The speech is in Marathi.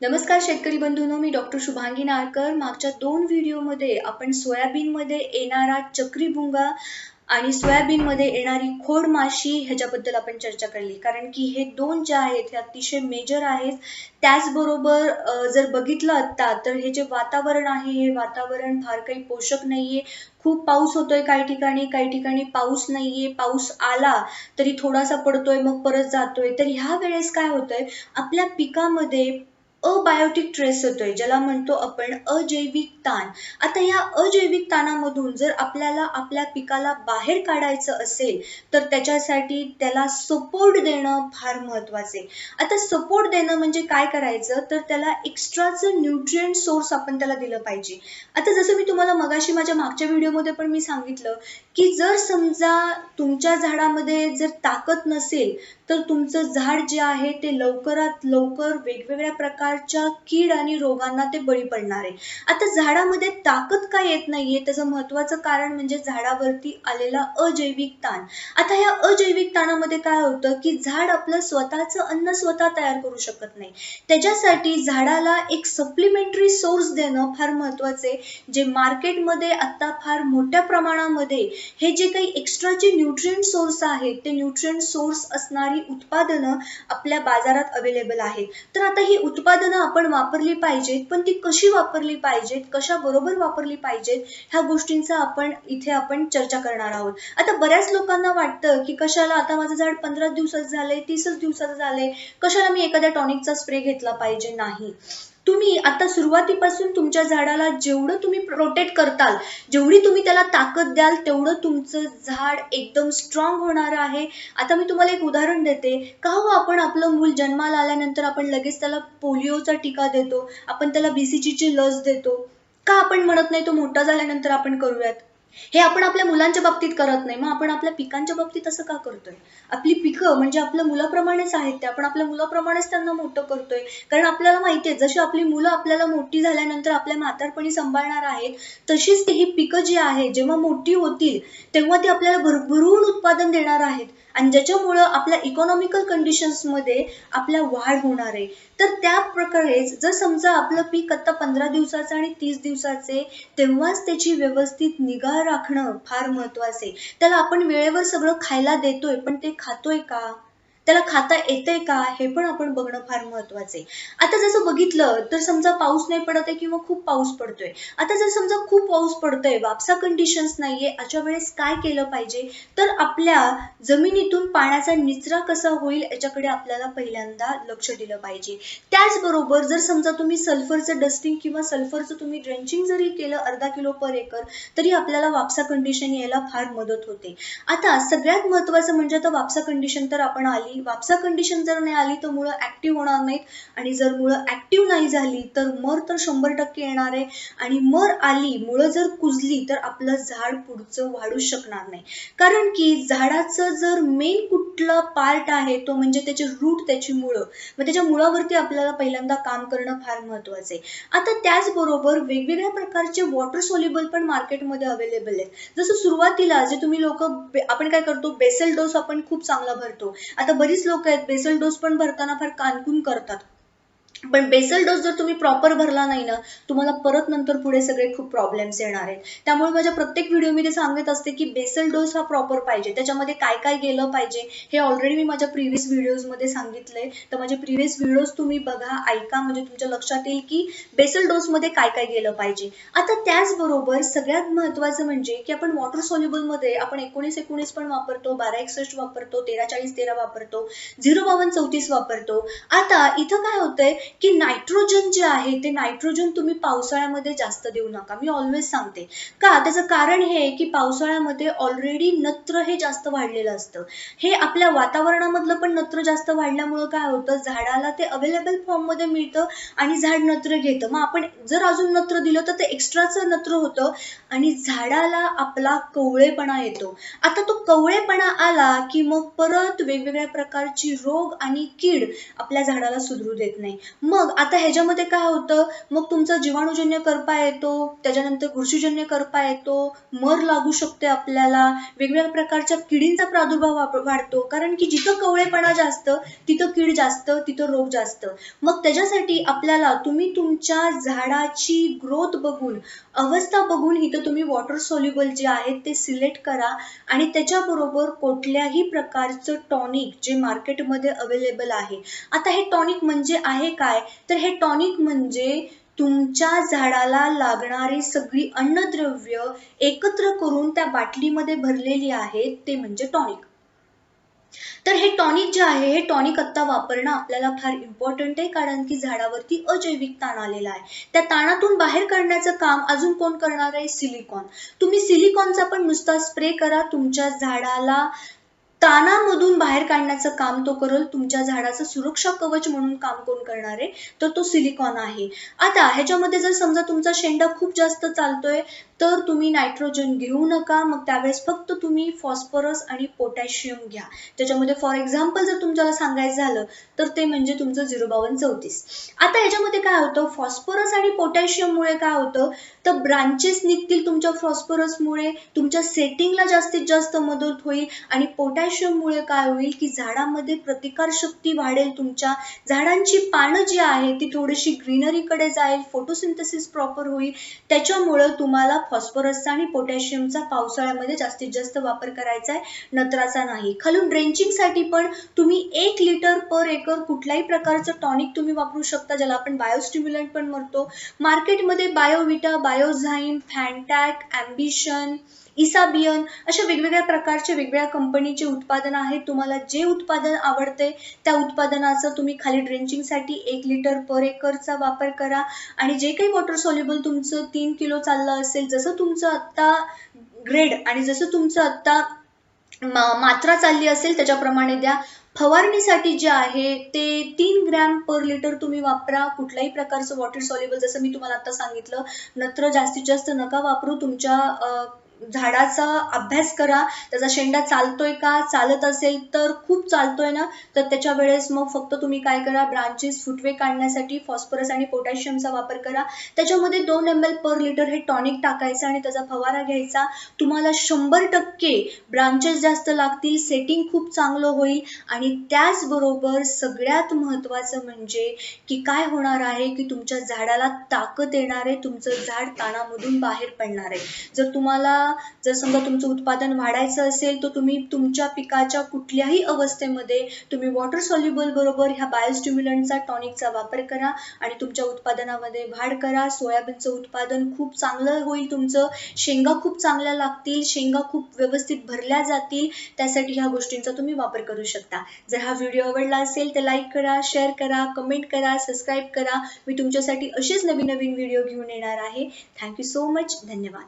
नमस्कार शेतकरी बंधूंनो मी डॉक्टर शुभांगी नारकर. मागच्या दोन व्हिडिओमध्ये आपण सोयाबीनमध्ये येणारा चक्री भुंगा आणि सोयाबीनमध्ये येणारी खोड माशी ह्याच्याबद्दल आपण चर्चा केली. कारण की हे दोन जे आहेत हे अतिशय मेजर आहेत. त्याचबरोबर जर बघितलं आत्ता तर हे जे वातावरण आहे हे वातावरण फार काही पोषक नाहीये. खूप पाऊस होतोय काही ठिकाणी काही ठिकाणी पाऊस नाहीये. पाऊस आला तरी थोडासा पडतोय मग परत जातोय. तर ह्या वेळेस काय होतंय आपल्या पिकामध्ये अबायोटिक ट्रेस होतोय ज्याला म्हणतो आपण अजैविक ताण. आता या अजैविक ताणामधून जर आपल्याला आपल्या पिकाला बाहेर काढायचं असेल तर त्याच्यासाठी त्याला सपोर्ट देणं फार महत्त्वाचे. आता सपोर्ट देणं म्हणजे काय करायचं? तर त्याला एक्स्ट्राचं न्यूट्रिएंट सोर्स आपण त्याला दिलं पाहिजे. आता जसं मी तुम्हाला मगाशी माझ्या मागच्या व्हिडिओमध्ये पण मी सांगितलं की जर समजा तुमच्या झाडामध्ये जर ताकद नसेल तर तुमचं झाड जे आहे ते लवकरात लवकर वेगवेगळ्या प्रकार प्रकारच्या कीड आणि रोगांना ते बळी पडणार आहे. आता झाडामध्ये ताकद काय येत नाहीये? त्याचं महत्वाचं कारण म्हणजे झाडावरती आलेला अजैविक ताण. आता ह्या अजैविक ताणामध्ये काय होतं की झाड आपलं स्वतःचं अन्न स्वतः तयार करू शकत नाही. त्याच्यासाठी झाडाला एक सप्लिमेंटरी सोर्स देणं फार महत्वाचं आहे जे मार्केटमध्ये आता फार मोठ्या प्रमाणामध्ये हे जे काही एक्स्ट्राचे न्यूट्रिएंट सोर्स आहेत ते न्यूट्रिएंट सोर्स असणारी उत्पादनं आपल्या बाजारात अवेलेबल आहेत. तर आता ही उत्पादन आपण वापरली पाहिजेत पण ती कशी वापरली पाहिजेत कशा बरोबर वापरली पाहिजेत ह्या गोष्टींचा आपण इथे आपण चर्चा करणार आहोत. आता बऱ्याच लोकांना वाटतं की कशाला आता माझं झाड पंधरा दिवसाचं झालंय तीसच दिवसाचं झालंय कशाला मी एखाद्या टॉनिकचा स्प्रे घेतला पाहिजे नाही. तुम्ही आता सुरुवातीपासून तुमच्या झाडाला जेवढं तुम्ही प्रोटेक्ट करताल जेवढी तुम्ही त्याला ताकद द्याल तेवढं तुमचं झाड एकदम स्ट्रॉंग होणार आहे. आता मी तुम्हाला एक उदाहरण देते. का हो आपण आपलं मूल जन्माला आल्यानंतर आपण लगेच त्याला पोलिओचा टीका देतो आपण त्याला बीसीजीची लस देतो? का आपण म्हणत नाही तो मोठा झाल्यानंतर आपण करूयात? हे आपण आपल्या मुलांच्या बाबतीत करत नाही. मग आपण आपल्या पिकांच्या बाबतीत असं का करतोय? आपली पिकं म्हणजे आपल्या मुलाप्रमाणेच आहेत ते. आपण आपल्या मुलाप्रमाणेच त्यांना मोठं करतोय. कारण आपल्याला माहिती आहे जशी आपली मुलं आपल्याला मोठी झाल्यानंतर आपल्या म्हातारपणी सांभाळणार आहेत तशीच ही पिकं जी आहेत जेव्हा मोठी होतील तेव्हा ती आपल्याला भरभरून उत्पादन देणार आहेत. आणि ज्याच्यामुळं आपल्या इकॉनॉमिकल कंडिशन्समध्ये आपल्या वाढ होणार आहे. तर त्या प्रकारेच जर समजा आपलं पीक आता पंधरा दिवसाचं आणि तीस दिवसाचे तेव्हाच त्याची व्यवस्थित निगा राखणं फार महत्त्वाचं आहे. त्याला आपण वेळेवर सगळं खायला देतोय पण ते खातोय का? त्याला खाता येतंय का हे पण आपण बघणं फार महत्वाचं आहे. आता जसं बघितलं तर समजा पाऊस नाही पडत आहे किंवा खूप पाऊस पडतोय. आता जर समजा खूप पाऊस पडतोय वापसा कंडिशन्स नाहीये अशा वेळेस काय केलं पाहिजे? तर आपल्या जमिनीतून पाण्याचा निचरा कसा होईल याच्याकडे आपल्याला पहिल्यांदा लक्ष दिलं पाहिजे. त्याचबरोबर जर समजा तुम्ही सल्फरचं डस्टिंग किंवा सल्फरचं तुम्ही ड्रेंचिंग जरी केलं अर्धा किलो पर एकर तरी आपल्याला वापसा कंडिशन यायला फार मदत होते. आता सगळ्यात महत्वाचं म्हणजे आता वापसा कंडिशन तर आपण आली वापसा कंडिशन जर नाही आली तर मुळं ऍक्टिव्ह होणार नाहीत. आणि जर मुळं ऍक्टिव्ह नाही झाली तर मर तर शंभर टक्के येणार आहे. आणि मर आली मुळं जर कुजली तर आपलं झाड पुढचं वाढू शकणार नाही. कारण की झाडाचं जर मेन कुठला पार्ट आहे तो म्हणजे त्याचे रूट त्याची मुळं. मग त्याच्या मुळावरती आपल्याला पहिल्यांदा काम करणं फार महत्वाचं आहे. आता त्याचबरोबर वेगवेगळ्या प्रकारचे वॉटर सोल्युबल पण मार्केटमध्ये अवेलेबल आहेत. जसं सुरुवातीला जे तुम्ही लोक आपण काय करतो बेसल डोस आपण खूप चांगला भरतो. आता बरीच लोक आहेत बेसल डोस पण भरताना फार कानकून करतात. पण बेसल डोस जर तुम्ही प्रॉपर भरला नाही ना तुम्हाला परत नंतर पुढे सगळे खूप प्रॉब्लेम्स येणार आहेत. त्यामुळे माझ्या प्रत्येक व्हिडिओ मी ते सांगत असते की बेसल डोस हा प्रॉपर पाहिजे. त्याच्यामध्ये काय काय गेलं पाहिजे हे ऑलरेडी मी माझ्या प्रिव्हियस व्हिडिओजमध्ये सांगितलंय. तर माझे प्रिव्हियस व्हिडिओज तुम्ही बघा ऐका. म्हणजे तुमच्या लक्षात येईल की बेसल डोसमध्ये काय काय गेलं पाहिजे. आता त्याचबरोबर सगळ्यात महत्वाचं म्हणजे की आपण वॉटर सॉल्युबलमध्ये आपण एकोणीस एकोणीस पण वापरतो बारा एकसष्ट वापरतो तेरा चाळीस तेरा वापरतो झिरो बावन्न चौतीस वापरतो. आता इथं काय होतंय की नायट्रोजन जे आहे ते नायट्रोजन तुम्ही पावसाळ्यामध्ये जास्त देऊ नका. मी ऑलवेज सांगते. का? त्याचं कारण हे आहे की पावसाळ्यामध्ये ऑलरेडी नत्र हे जास्त वाढलेलं असतं. हे आपल्या वातावरणामधलं पण नत्र जास्त वाढल्यामुळं काय होतं? झाडाला ते अवेलेबल फॉर्ममध्ये मिळतं आणि झाड नत्र घेतं. मग आपण जर अजून नत्र दिलं तर ते एक्स्ट्राचं नत्र होतं आणि झाडाला आपला कवळेपणा येतो. आता तो कवळेपणा आला की मग परत वेगवेगळ्या प्रकारची रोग आणि कीड आपल्या झाडाला सुधरू देत नाही. मग आता ह्याच्यामध्ये काय होतं? मग तुमचा जीवाणूजन्य करपा येतो त्याच्यानंतर बुरशीजन्य करपा येतो मर लागू शकते आपल्याला वेगवेगळ्या प्रकारच्या किडींचा प्रादुर्भाव वाढतो. कारण की जिथं कवळेपणा जास्त तिथं कीड जास्त तिथं रोग जास्त. मग त्याच्यासाठी आपल्याला तुम्ही तुमच्या झाडाची ग्रोथ बघून अवस्था बघून इथं तुम्ही वॉटर सोल्युबल जे आहेत ते सिलेक्ट करा आणि त्याच्याबरोबर कुठल्याही प्रकारचं टॉनिक जे मार्केटमध्ये अवेलेबल आहे. आता हे टॉनिक म्हणजे आहे का काय? तर हे टॉनिक म्हणजे तुमच्या झाडाला लागणारी सगळी अन्नद्रव्य एकत्र करून त्या बाटलीमध्ये भरलेली आहेत ते म्हणजे टॉनिक. तर हे टॉनिक जे आहे हे टॉनिक आत्ता वापरणं आपल्याला फार इम्पॉर्टंट आहे कारण की झाडावरती अजैविक ताण आलेला आहे. त्या ताणातून बाहेर काढण्याचं काम अजून कोण करणार आहे? सिलिकॉन. तुम्ही सिलिकॉनचा पण नुसता स्प्रे करा तुमच्या झाडाला तानामधून बाहेर काढण्याचं काम तो करेल तुमच्या झाडाचं सुरक्षा कवच म्हणून काम कोण करणार आहे तर तो सिलिकॉन आहे. आता ह्याच्यामध्ये जर समजा तुमचा शेंडा खूप जास्त चालतोय तर तुम्ही नायट्रोजन घेऊ नका. मग त्यावेळेस फक्त तुम्ही फॉस्फरस आणि पोटॅशियम घ्या. त्याच्यामध्ये फॉर एक्झाम्पल जर तुमच्याला सांगायचं झालं तर ते म्हणजे तुमचं झिरो बावन चौतीस. आता ह्याच्यामध्ये काय होतं? फॉस्फरस आणि पोटॅशियममुळे काय होतं? तर ब्रांचेस निघतील तुमच्या फॉस्फरसमुळे तुमच्या सेटिंगला जास्तीत जास्त मदत होईल आणि पोटॅशियममुळे काय होईल की झाडामध्ये प्रतिकार शक्ती वाढेल तुमच्या झाडांची पानं जी आहे ती थोडीशी ग्रीनरीकडे जाईल फोटोसिंथेसिस प्रॉपर होईल. त्याच्यामुळं तुम्हाला फॉस्फरसचा आणि पोटॅशियमचा पावसाळ्यामध्ये जास्तीत जास्त वापर करायचा आहे नत्राचा नाही. खालून ड्रेंचिंगसाठी पण तुम्ही एक लिटर पर एकर कुठल्याही प्रकारचं टॉनिक तुम्ही वापरू शकता ज्याला आपण बायोस्टिम्युलंट पण म्हणतो. मार्केटमध्ये बायोविटा बायोझाईम फॅन्टॅक ॲम्बिशन इसाबियन अशा वेगवेगळ्या प्रकारचे वेगवेगळ्या कंपनीचे उत्पादन आहेत तुम्हाला जे उत्पादन आवडते त्या उत्पादनाचं तुम्ही खाली ड्रेंचिंगसाठी एक लिटर पर एकरचा वापर करा. आणि जे काही वॉटर सॉल्युबल तुमचं तीन किलो चाललं असेल जसं तुमचं आत्ता ग्रेड आणि जसं तुमचं आत्ता मात्रा चालली असेल त्याच्याप्रमाणे द्या. फवारणीसाठी जे आहे ते तीन ग्रॅम पर लिटर तुम्ही वापरा. कुठल्याही प्रकारचं वॉटर सॉल्युबल जसं मी तुम्हाला आता सांगितलं नत्र जास्तीत जास्त नका वापरू. तुमच्या झाडाचा अभ्यास करा. त्याचा शेंडा चालतोय का? चालत असेल तर खूप चालतोय ना? तर त्याच्या वेळेस मग फक्त तुम्ही काय करा? ब्रांचेस फुटवे काढण्यासाठी फॉस्फरस आणि पोटॅशियमचा वापर करा. त्याच्यामध्ये दोन एम एल पर लिटर हे टॉनिक टाकायचं आणि त्याचा फवारा घ्यायचा. तुम्हाला शंभर टक्के ब्रांचेस जास्त लागतील सेटिंग खूप चांगलं होईल. आणि त्याचबरोबर सगळ्यात महत्त्वाचं म्हणजे की काय होणार आहे की तुमच्या झाडाला ताकद येणार आहे तुमचं झाड ताणामधून बाहेर पडणार आहे. जर तुम्हाला तुम्हाला जर समजा तुमचं उत्पादन वाढायचं असेल तर तुम्ही तुमच्या पिकाच्या कुठल्याही अवस्थेमध्ये तुम्ही वॉटर सॉल्युबल बरोबर ह्या बायोस्टिम्युलंटचा टॉनिकचा वापर करा आणि तुमच्या उत्पादनामध्ये वाढ करा. सोयाबीनचं उत्पादन खूप चांगलं होईल तुमचं. शेंगा खूप चांगल्या लागतील. शेंगा खूप व्यवस्थित भरल्या जातील. त्यासाठी ह्या गोष्टींचा तुम्ही वापर करू शकता. जर हा व्हिडिओ आवडला असेल तर लाईक करा शेअर करा कमेंट करा सबस्क्राईब करा. मी तुमच्यासाठी असेच नवीन नवीन व्हिडिओ घेऊन येणार आहे. थँक्यू सो मच धन्यवाद.